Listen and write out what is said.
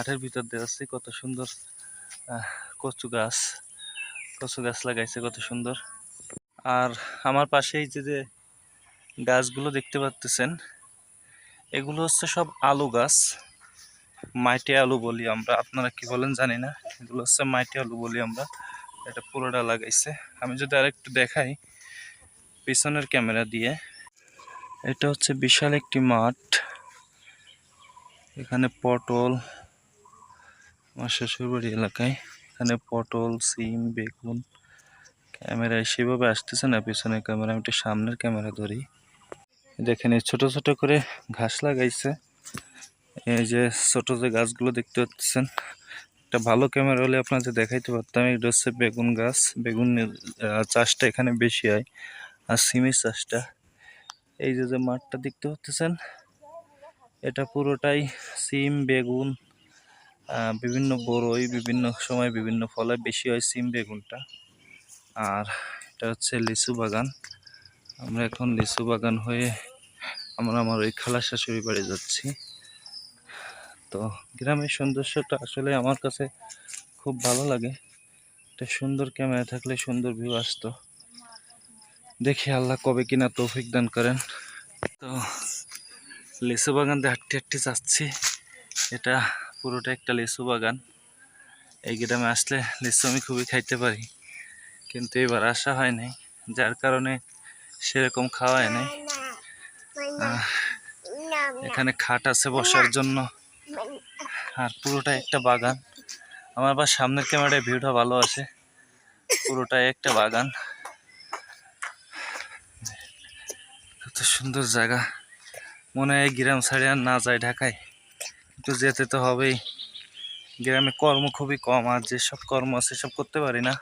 মাঠের ভিতর দিয়ে যাচ্ছি, কত সুন্দর কচু গাছ কচু গাছ লাগাইছে কত সুন্দর। আর আমার পাশেই যে যে গাছগুলো দেখতে পাচ্ছেন এগুলো হচ্ছে সব আলু গাছ, মাইটে আলু বলি আমরা, আপনারা কি বলেন জানি না, এগুলো হচ্ছে মাইটে আলু বলি আমরা, এটা পুরোটা লাগাইছে। আমি যদি আরেকটু দেখাই পিছনের ক্যামেরা দিয়ে, এটা হচ্ছে বিশাল একটি মাঠ, এখানে পটল আমার শ্বশুরবাড়ি এলাকায়। এখানে পটল, সিম, বেগুন ক্যামেরায় সেভাবে আসতেছে না, পিছনের ক্যামেরা, আমি একটু সামনের ক্যামেরা ধরি। দেখেন এই ছোটো ছোটো করে ঘাস লাগাইছে। এই যে ছোটো যে গাছগুলো দেখতে পাচ্ছেন, একটা ভালো ক্যামেরা হলে আপনাদের দেখাইতে পারতাম। এটা হচ্ছে বেগুন গাছ। বেগুন চাষটা এখানে বেশি হয়, আর সিমের চাষটা। এই যে যে মাঠটা দেখতে পাচ্ছেন, এটা পুরোটাই সিম, বেগুন বিভিন্ন বড়ই বিভিন্ন সময় বিভিন্ন ফলে বেশি হয় সিম বেগুনটা। আর এটা হচ্ছে লিচু বাগান। আমরা এখন লিচু বাগান হয়ে আমরা আমার ওই খালা শাশুড়ি বাড়ি যাচ্ছি। তো গ্রামের সৌন্দর্যটা আসলে আমার কাছে খুব ভালো লাগে। একটা সুন্দর ক্যামেরা থাকলে সুন্দর ভিউ আসতো। দেখি আল্লাহ কবে কিনা তৌফিক দান করেন। তো লিচু বাগান দিয়ে হাঁটতে হাঁটতে যাচ্ছি। এটা পুরোটা একটা লিচু বাগান। এই গ্রামে আসলে লিচু আমি খুবই খাইতে পারি। কিন্তু এবার আসা হয় নাই, যার কারণে সেরকম খাওয়া হয় নাই এখানে খাট আছে বসার জন্য। আর পুরোটা একটা বাগান। আমার আবার সামনের ক্যামেরায় ভিউটা ভালো আছে পুরোটাই একটা বাগান। কত সুন্দর জায়গা। মনে হয় গ্রাম ছাড়ে আর না যায় ঢাকায়। কিন্তু যেতে তো হবেই। গ্রামে কর্ম খুবই কম, আর যেসব কর্ম আছে সব করতে পারি না।